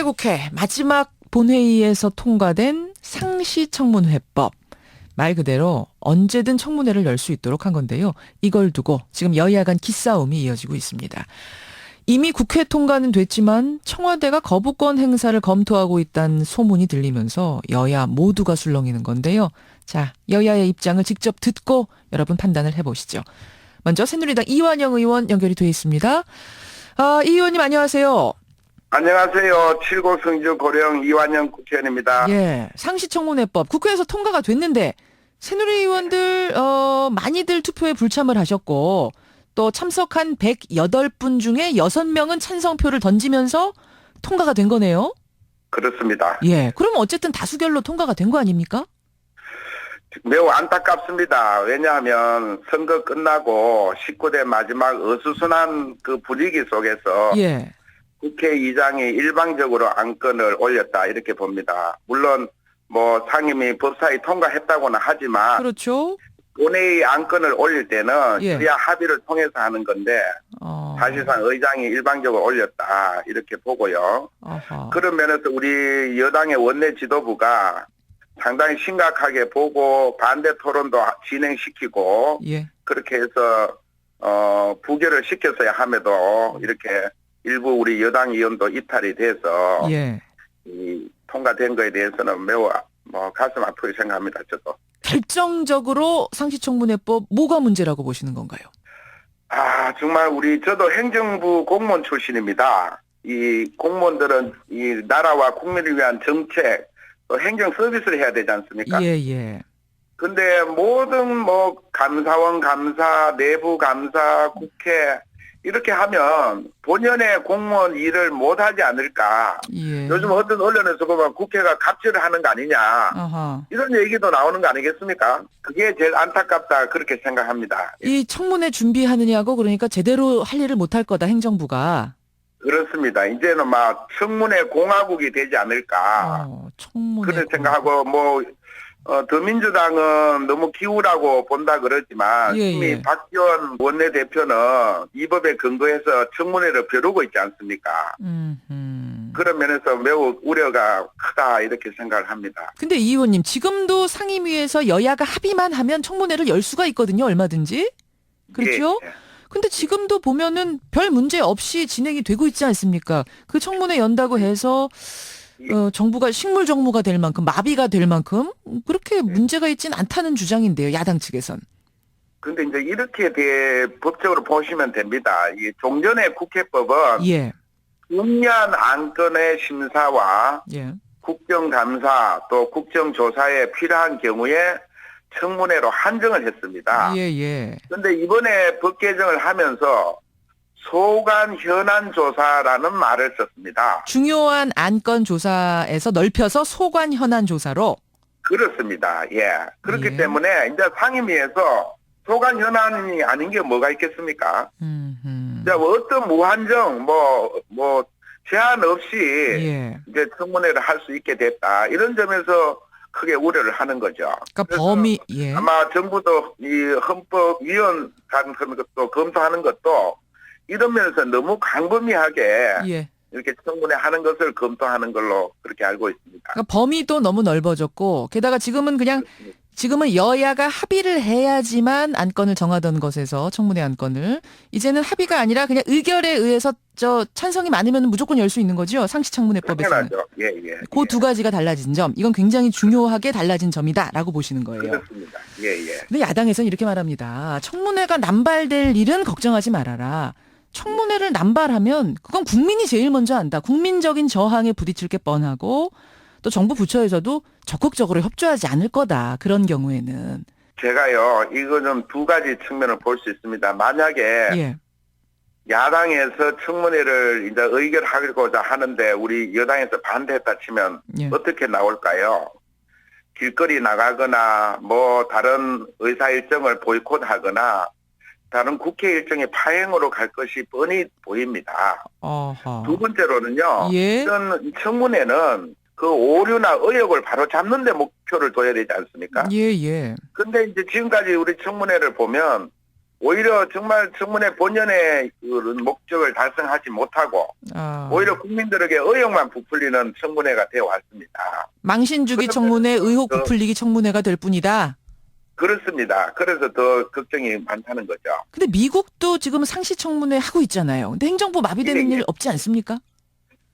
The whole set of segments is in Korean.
20대 국회 마지막 본회의에서 통과된 상시청문회법. 말 그대로 언제든 청문회를 열 수 있도록 한 건데요. 이걸 두고 지금 여야 간 기싸움이 이어지고 있습니다. 이미 국회 통과는 됐지만 청와대가 거부권 행사를 검토하고 있다는 소문이 들리면서 여야 모두가 술렁이는 건데요. 자, 여야의 입장을 직접 듣고 여러분 판단을 해보시죠. 먼저 새누리당 이완영 의원 연결이 돼 있습니다. 아, 이 의원님 안녕하세요. 안녕하세요. 칠곡 성주 고령 이완영 국회의원입니다. 예, 상시청문회법 국회에서 통과가 됐는데 새누리 의원들 어 많이들 투표에 불참을 하셨고 또 참석한 108분 중에 6명은 찬성표를 던지면서 통과가 된 거네요. 그렇습니다. 예. 그럼 어쨌든 다수결로 통과가 된 거 아닙니까? 매우 안타깝습니다. 왜냐하면 선거 끝나고 19대 마지막 어수선한 그 분위기 속에서 예. 국회의장이 일방적으로 안건을 올렸다 이렇게 봅니다. 물론 뭐 상임위 법사위 통과했다고는 하지만 그렇죠. 본회의 안건을 올릴 때는 예. 그야 합의를 통해서 하는 건데 어. 사실상 의장이 일방적으로 올렸다 이렇게 보고요. 아하. 그런 면에서 우리 여당의 원내 지도부가 상당히 심각하게 보고 반대 토론도 진행시키고 예. 그렇게 해서 어 부결을 시켰어야 함에도 이렇게 일부 우리 여당 의원도 이탈이 돼서 예. 이 통과된 거에 대해서는 매우 뭐 가슴 아프게 생각합니다. 저도. 결정적으로 상시청문회법 뭐가 문제라고 보시는 건가요? 아 정말 우리 저도 행정부 공무원 출신입니다. 이 공무원들은 이 나라와 국민을 위한 정책, 또 행정 서비스를 해야 되지 않습니까? 예, 예. 근데 모든 뭐 감사원 감사, 내부 감사, 국회 이렇게 하면 본연의 공무원 일을 못 하지 않을까. 예. 요즘 어떤 언론에서 보면 국회가 갑질을 하는 거 아니냐. 아하. 이런 얘기도 나오는 거 아니겠습니까? 그게 제일 안타깝다 그렇게 생각합니다. 이 청문회 준비하느냐고 그러니까 제대로 할 일을 못할 거다 행정부가. 그렇습니다. 이제는 막 청문회 공화국이 되지 않을까. 어, 청문회. 그런 생각하고 뭐 어, 더민주당은 너무 기우라고 본다 그러지만 예, 이미 예. 박지원 원내대표는 이 법에 근거해서 청문회를 벼르고 있지 않습니까? 음, 음. 그런 면에서 매우 우려가 크다 이렇게 생각을 합니다. 근데 이 의원님 지금도 상임위에서 여야가 합의만 하면 청문회를 열 수가 있거든요. 얼마든지. 그렇죠? 예, 예. 근데 지금도 보면은 별 문제 없이 진행이 되고 있지 않습니까? 그 청문회 연다고 해서 어, 정부가 식물 정무가 될 만큼 마비가 될 만큼 그렇게 문제가 있진 않다는 주장인데요. 야당 측에선. 근데 이제 이렇게 대 법적으로 보시면 됩니다. 이 종전의 국회법은 예. 중요한 안건의 심사와 예. 국정감사 또 국정조사에 필요한 경우에 청문회로 한정을 했습니다. 예, 예. 그런데 이번에 법 개정을 하면서 소관 현안 조사라는 말을 썼습니다. 중요한 안건 조사에서 넓혀서 소관 현안 조사로 그렇습니다. 예. 그렇기 예. 때문에 이제 상임위에서 소관 현안이 아닌 게 뭐가 있겠습니까? 음, 음. 이제 뭐 어떤 무한정 뭐뭐 제한 없이 예. 이제 청문회를 할 수 있게 됐다. 이런 점에서 크게 우려를 하는 거죠. 그러니까 범위 예. 아마 정부도 이 헌법위원 같은 그런 것도 검토하는 것도 이런 면에서 너무 광범위하게 예. 이렇게 청문회 하는 것을 검토하는 걸로 그렇게 알고 있습니다. 그러니까 범위도 너무 넓어졌고 게다가 지금은 그냥 지금은 여야가 합의를 해야지만 안건을 정하던 것에서 청문회 안건을 이제는 합의가 아니라 그냥 의결에 의해서 저 찬성이 많으면 무조건 열 수 있는 거죠 상시 청문회법에서는 당연하죠. 예, 예. 그두 가지가 달라진 점 이건 굉장히 중요하게 달라진 점이다라고 보시는 거예요. 그렇습니다. 예, 예. 근데 야당에서는 이렇게 말합니다. 청문회가 남발될 일은 걱정하지 말아라. 청문회를 남발하면 그건 국민이 제일 먼저 안다. 국민적인 저항에 부딪힐 게 뻔하고 또 정부 부처에서도 적극적으로 협조하지 않을 거다. 그런 경우에는 제가요, 이거 좀 두 가지 측면을 볼 수 있습니다. 만약에 예. 야당에서 청문회를 이제 의결하고자 하는데 우리 여당에서 반대했다 치면 예. 어떻게 나올까요? 길거리 나가거나 뭐 다른 의사 일정을 보이콧하거나 다른 국회 일정의 파행으로 갈 것이 뻔히 보입니다. 어허. 두 번째로는요. 예. 이런 청문회는 그 오류나 의혹을 바로 잡는 데 목표를 둬야 되지 않습니까? 예, 예. 근데 이제 지금까지 우리 청문회를 보면 오히려 정말 청문회 본연의 그런 목적을 달성하지 못하고 아, 오히려 국민들에게 의욕만 부풀리는 청문회가 되어 왔습니다. 망신주기 청문회, 의혹 그- 부풀리기 청문회가 될 뿐이다. 그렇습니다. 그래서 더 걱정이 많다는 거죠. 근데 미국도 지금 상시 청문회 하고 있잖아요. 근데 행정부 마비되는 예, 예. 일 없지 않습니까?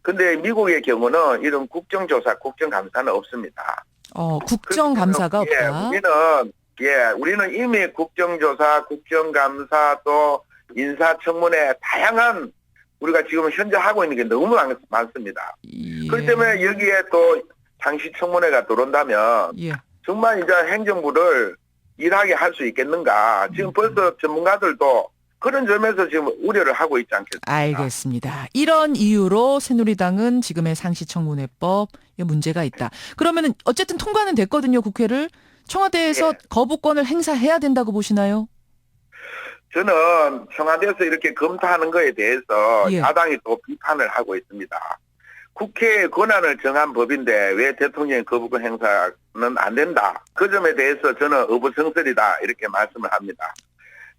근데 미국의 경우는 이런 국정조사, 국정감사는 없습니다. 어, 국정감사가 예, 없다. 우리는 예, 우리는 이미 국정조사, 국정감사 또 인사청문회 다양한 우리가 지금 현재 하고 있는 게 너무 많, 많습니다. 예. 그렇기 때문에 여기에 또 상시청문회가 들어온다면 예. 정말 이제 행정부를 일하게 할 수 있겠는가. 음. 지금 벌써 전문가들도 그런 점에서 지금 우려를 하고 있지 않겠습니까? 알겠습니다. 이런 이유로 새누리당은 지금의 상시청문회법에 문제가 있다. 그러면은 어쨌든 통과는 됐거든요, 국회를. 청와대에서 예. 거부권을 행사해야 된다고 보시나요? 저는 청와대에서 이렇게 검토하는 거에 대해서 예. 야당이 또 비판을 하고 있습니다. 국회의 권한을 정한 법인데 왜 대통령의 거부권 행사는 안 된다. 그 점에 대해서 저는 어부성설이다 이렇게 말씀을 합니다.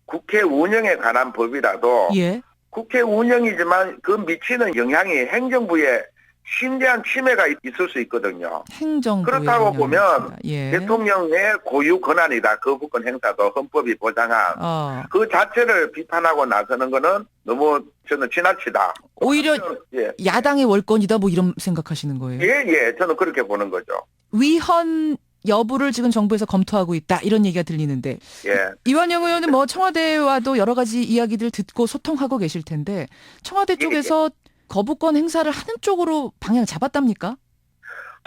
국회 운영에 관한 법이라도 예. 국회 운영이지만 그 미치는 영향이 행정부에 심대한 침해가 있- 있을 수 있거든요. 행정부 그렇다고 보면 예. 대통령의 고유 권한이다. 거부권 행사도 헌법이 보장한 어, 그 자체를 비판하고 나서는 거는 너무 저는 지나치다. 오히려 예. 야당의 월권이다 뭐 이런 생각하시는 거예요. 예, 예. 저는 그렇게 보는 거죠. 위헌 여부를 지금 정부에서 검토하고 있다 이런 얘기가 들리는데 예. 이완영 의원은 뭐 청와대와도 여러 가지 이야기들 듣고 소통하고 계실 텐데 청와대 예, 쪽에서 거부권 행사를 하는 쪽으로 방향 잡았답니까?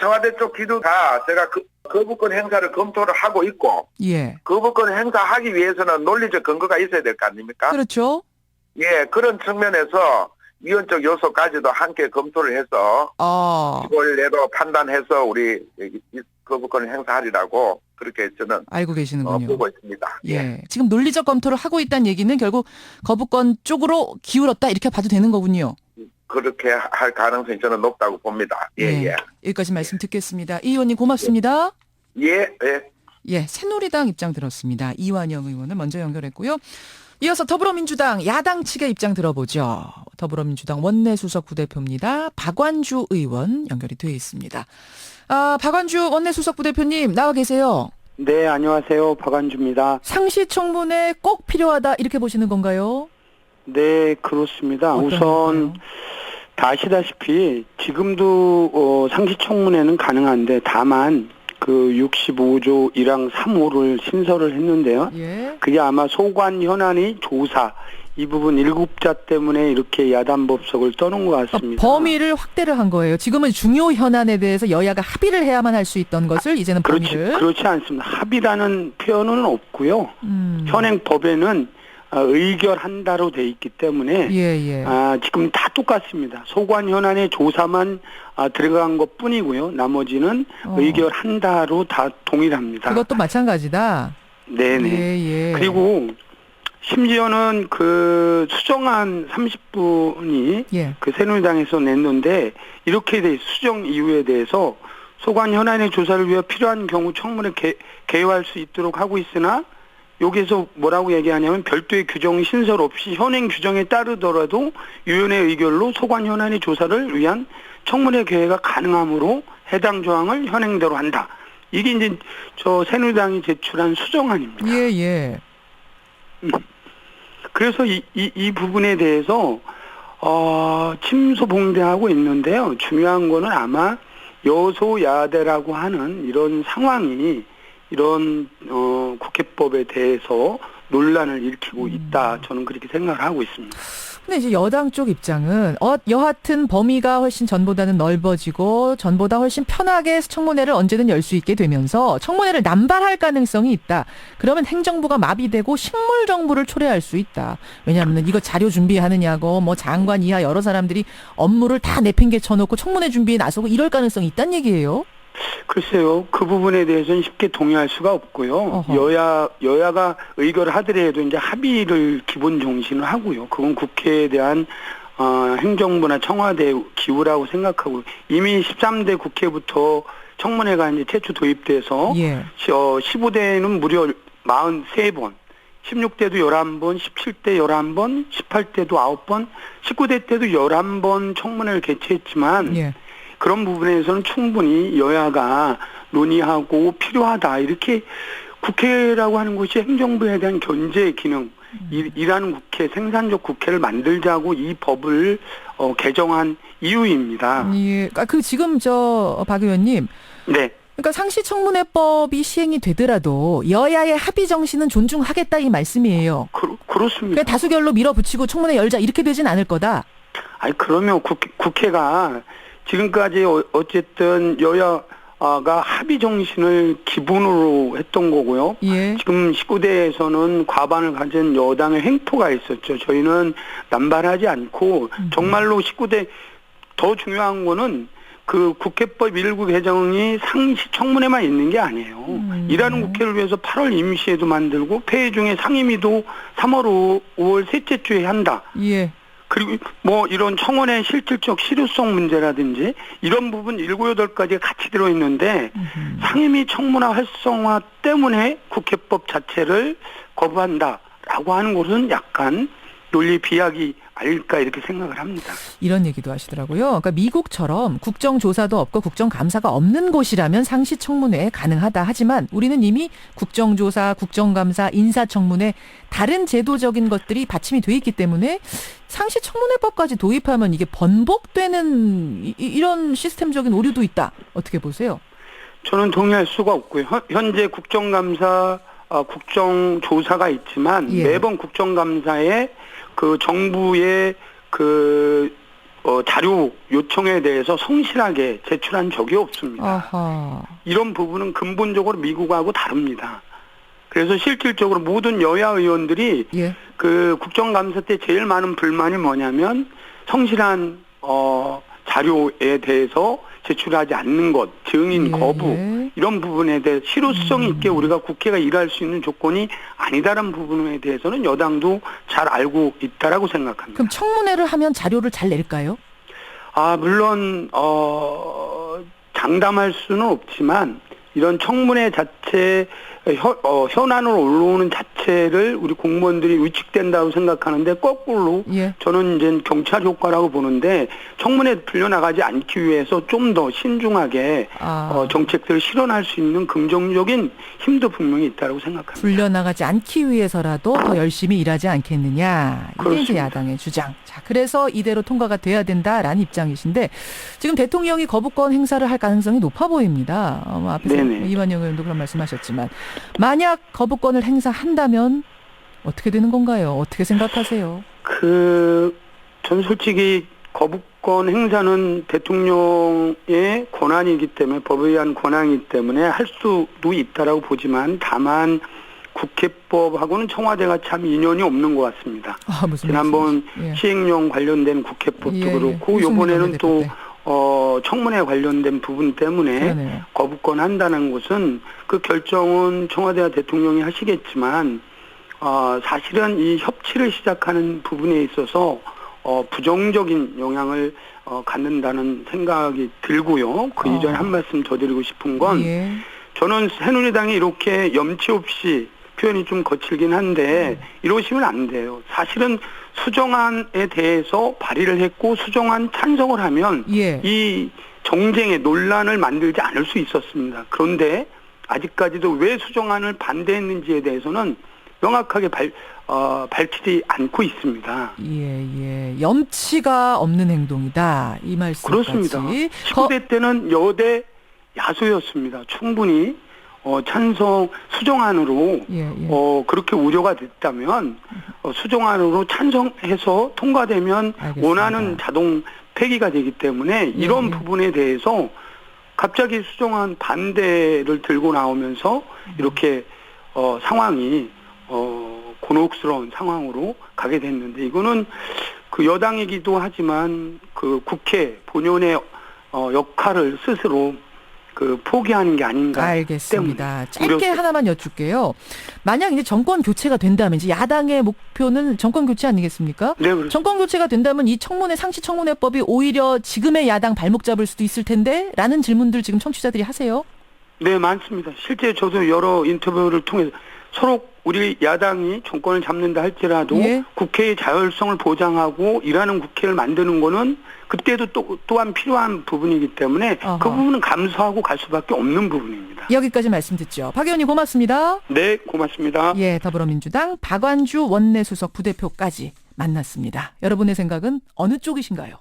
청와대 쪽 기도가 제가 그, 거부권 행사를 검토를 하고 있고 예. 거부권 행사하기 위해서는 논리적 근거가 있어야 될 거 아닙니까? 그렇죠. 예, 그런 측면에서 위헌적 요소까지도 함께 검토를 해서 어, 10월 내로 판단해서 우리 거부권을 행사하리라고 그렇게 저는 알고 어, 계시는군요. 보고 있습니다. 예. 지금 논리적 검토를 하고 있다는 얘기는 결국 거부권 쪽으로 기울었다 이렇게 봐도 되는 거군요. 그렇게 할 가능성이 저는 높다고 봅니다. 예, 네. 예. 여기까지 말씀 듣겠습니다. 이 의원님 고맙습니다. 예, 예. 예, 새누리당 입장 들었습니다. 이완영 의원을 먼저 연결했고요. 이어서 더불어민주당 야당 측의 입장 들어보죠. 더불어민주당 원내수석 부대표입니다. 박완주 의원 연결이 되어 있습니다. 아, 박완주 원내수석 부대표님 나와 계세요. 네, 안녕하세요. 박안주입니다. 상시청문회 꼭 필요하다 이렇게 보시는 건가요? 네, 그렇습니다. 우선 건가요? 다 아시다시피 지금도 어, 상시청문회는 가능한데 다만 그 65조 1항 3호를 신설을 했는데요. 예. 그게 아마 소관 현안의 조사 이 부분 일곱자 때문에 이렇게 야단 법석을 떠는 것 그러니까 같습니다. 범위를 확대를 한 거예요. 지금은 중요 현안에 대해서 여야가 합의를 해야만 할 수 있던 것을 이제는 그렇지 범위를 그렇지 않습니다. 합의라는 표현은 없고요. 음. 현행 법에는 어, 의결한다로 돼 있기 때문에 예, 예. 아, 지금 다 똑같습니다. 소관 현안의 조사만 아, 들어간 것 뿐이고요. 나머지는 어. 의결한다로 다 동일합니다. 그것도 마찬가지다. 네네. 예, 예. 그리고 심지어는 그 수정안 30분이 예. 그 새누리당에서 냈는데 이렇게 돼 수정 이유에 대해서 소관 현안의 조사를 위해 필요한 경우 청문회 개, 개요할 수 있도록 하고 있으나 여기서 뭐라고 얘기하냐면 별도의 규정 신설 없이 현행 규정에 따르더라도 유연의 의결로 소관 현안의 조사를 위한 청문회 개회가 가능하므로 해당 조항을 현행대로 한다. 이게 이제 저 새누리당이 제출한 수정안입니다. 예, 예. 그래서 이, 이, 이 부분에 대해서 어, 침소봉대하고 있는데요. 중요한 거는 아마 여소야대라고 하는 이런 상황이 이런 어, 국회법에 대해서 논란을 일으키고 있다. 저는 그렇게 생각을 하고 있습니다. 근데 이제 여당 쪽 입장은 어, 여하튼 범위가 훨씬 전보다는 넓어지고 전보다 훨씬 편하게 청문회를 언제든 열 수 있게 되면서 청문회를 남발할 가능성이 있다. 그러면 행정부가 마비되고 식물 정부를 초래할 수 있다. 왜냐하면 이거 자료 준비하느냐고 뭐 장관 이하 여러 사람들이 업무를 다 내팽개 쳐 놓고 청문회 준비에 나서고 이럴 가능성이 있다는 얘기예요. 글쎄요, 그 부분에 대해서는 쉽게 동의할 수가 없고요. 어허. 여야 여야가 의결을 하더라도 이제 합의를 기본 정신을 하고요. 그건 국회에 대한 어, 행정부나 청와대 기우라고 생각하고 이미 13대 국회부터 청문회가 이제 최초 도입돼서 예. 시- 어, 15대는 무려 43번, 16대도 11번, 17대 11번, 18대도 9번, 19대 때도 11번 청문회를 개최했지만 예. 그런 부분에서는 충분히 여야가 논의하고 필요하다. 이렇게 국회라고 하는 것이 행정부에 대한 견제 기능, 일- 일하는 국회, 생산적 국회를 만들자고 이 법을 어, 개정한 이유입니다. 예. 아, 그 지금 저 박 의원님 네. 그러니까 상시청문회법이 시행이 되더라도 여야의 합의 정신은 존중하겠다 이 말씀이에요. 그, 그렇습니다. 다수결로 밀어붙이고 청문회 열자 이렇게 되진 않을 거다. 아니 그러면 국회, 국회가 지금까지 어- 어쨌든 여야가 합의 정신을 기본으로 했던 거고요. 예. 지금 19대에서는 과반을 가진 여당의 횡포가 있었죠. 저희는 남발하지 않고 정말로 19대 더 중요한 거는 그 국회법 일부 개정이 상시 청문회만 있는 게 아니에요. 음. 일하는 국회를 위해서 8월 임시회도 만들고 폐회 중에 상임위도 3월 5 월 셋째 주에 한다. 예. 그리고 뭐 이런 청원의 실질적 실효성 문제라든지 이런 부분 일곱 여덟 가지가 같이 들어있는데 상임위 청문화 활성화 때문에 국회법 자체를 거부한다라고 하는 것은 약간 논리 비약이 아닐까 이렇게 생각을 합니다. 이런 얘기도 하시더라고요. 그러니까 미국처럼 국정조사도 없고 국정감사가 없는 곳이라면 상시청문회 가능하다. 하지만 우리는 이미 국정조사, 국정감사, 인사청문회 다른 제도적인 것들이 받침이 돼 있기 때문에 상시 청문회법까지 도입하면 이게 번복되는 이- 이런 시스템적인 오류도 있다. 어떻게 보세요? 저는 동의할 수가 없고요. 현- 현재 국정감사, 어, 국정조사가 있지만 예. 매번 국정감사에 그 정부의 그 어, 자료 요청에 대해서 성실하게 제출한 적이 없습니다. 아하. 이런 부분은 근본적으로 미국하고 다릅니다. 그래서 실질적으로 모든 여야 의원들이 예. 그 국정감사 때 제일 많은 불만이 뭐냐면 성실한 어 자료에 대해서 제출하지 않는 것, 증인 예, 거부 예. 음. 이런 부분에 대해 실효성 있게 우리가 국회가 일할 수 있는 조건이 아니다라는 부분에 대해서는 여당도 잘 알고 있다라고 생각합니다. 그럼 청문회를 하면 자료를 잘 낼까요? 아 물론 어 장담할 수는 없지만 이런 청문회 자체 현, 어, 현안으로 올라오는 자체를 우리 공무원들이 위축된다고 생각하는데 거꾸로 예. 저는 이제 경찰 효과라고 보는데 청문회 풀려나가지 않기 위해서 좀 더 신중하게 아. 어, 정책들을 실현할 수 있는 긍정적인 힘도 분명히 있다고 생각합니다. 불려나가지 않기 위해서라도 더 열심히 일하지 않겠느냐. 이게 이제. 야당의 주장. 자, 그래서 이대로 통과가 돼야 된다라는 입장이신데 지금 대통령이 거부권 행사를 할 가능성이 높아 보입니다. 어, 뭐 앞에서 네네. 이완영 의원도 그런 말씀하셨지만 만약 거부권을 행사한다면 어떻게 되는 건가요? 어떻게 생각하세요? 그, 전 솔직히 거부권 행사는 대통령의 권한이기 때문에 법에 의한 권한이기 때문에 할 수도 있다라고 보지만 다만 국회법하고는 청와대가 참 인연이 없는 것 같습니다. 아, 무슨 지난번 예. 시행령 관련된 국회법도 예, 예. 그렇고 이번에는 또 원내대표 때. 어, 청문회 관련된 부분 때문에 그러네요. 거부권 한다는 것은 그 결정은 청와대와 대통령이 하시겠지만 어, 사실은 이 협치를 시작하는 부분에 있어서 어, 부정적인 영향을 어, 갖는다는 생각이 들고요. 그 어. 이전에 한 말씀 더 드리고 싶은 건 예. 저는 새누리당이 이렇게 염치 없이 표현이 좀 거칠긴 한데 음. 이러시면 안 돼요. 사실은 수정안에 대해서 발의를 했고 수정안 찬성을 하면 예. 이 정쟁의 논란을 만들지 않을 수 있었습니다. 그런데 아직까지도 왜 수정안을 반대했는지에 대해서는 명확하게 발, 어, 밝히지 않고 있습니다. 예, 예. 염치가 없는 행동이다. 이 말씀까지. 그렇습니다. 거- 19대 때는 여대 야소였습니다. 충분히 어, 찬성 수정안으로 예, 예. 어, 그렇게 우려가 됐다면 어, 수정안으로 찬성해서 통과되면 알겠습니다. 원하는 자동 폐기가 되기 때문에 이런 예. 부분에 대해서 갑자기 수정안 반대를 들고 나오면서 이렇게 어, 상황이 어, 곤혹스러운 상황으로 가게 됐는데 이거는 그 여당이기도 하지만 그 국회 본연의 어, 역할을 스스로 그 포기하는 게 아닌가 알겠습니다. 짧게 우려스럽- 하나만 여쭐게요. 만약 이제 정권 교체가 된다면 이제 야당의 목표는 정권 교체 아니겠습니까? 네, 그렇습니다. 정권 교체가 된다면 이 청문회 상시 청문회법이 오히려 지금의 야당 발목 잡을 수도 있을 텐데라는 질문들 지금 청취자들이 하세요. 네, 많습니다. 실제 저도 여러 인터뷰를 통해서 서로 우리 야당이 정권을 잡는다 할지라도 예. 국회의 자율성을 보장하고 일하는 국회를 만드는 거는 그때도 또, 또한 필요한 부분이기 때문에 어허. 그 부분은 감수하고 갈 수밖에 없는 부분입니다. 여기까지 말씀 듣죠. 박 의원님 고맙습니다. 네, 고맙습니다. 예, 더불어민주당 박완주 원내수석 부대표까지 만났습니다. 여러분의 생각은 어느 쪽이신가요?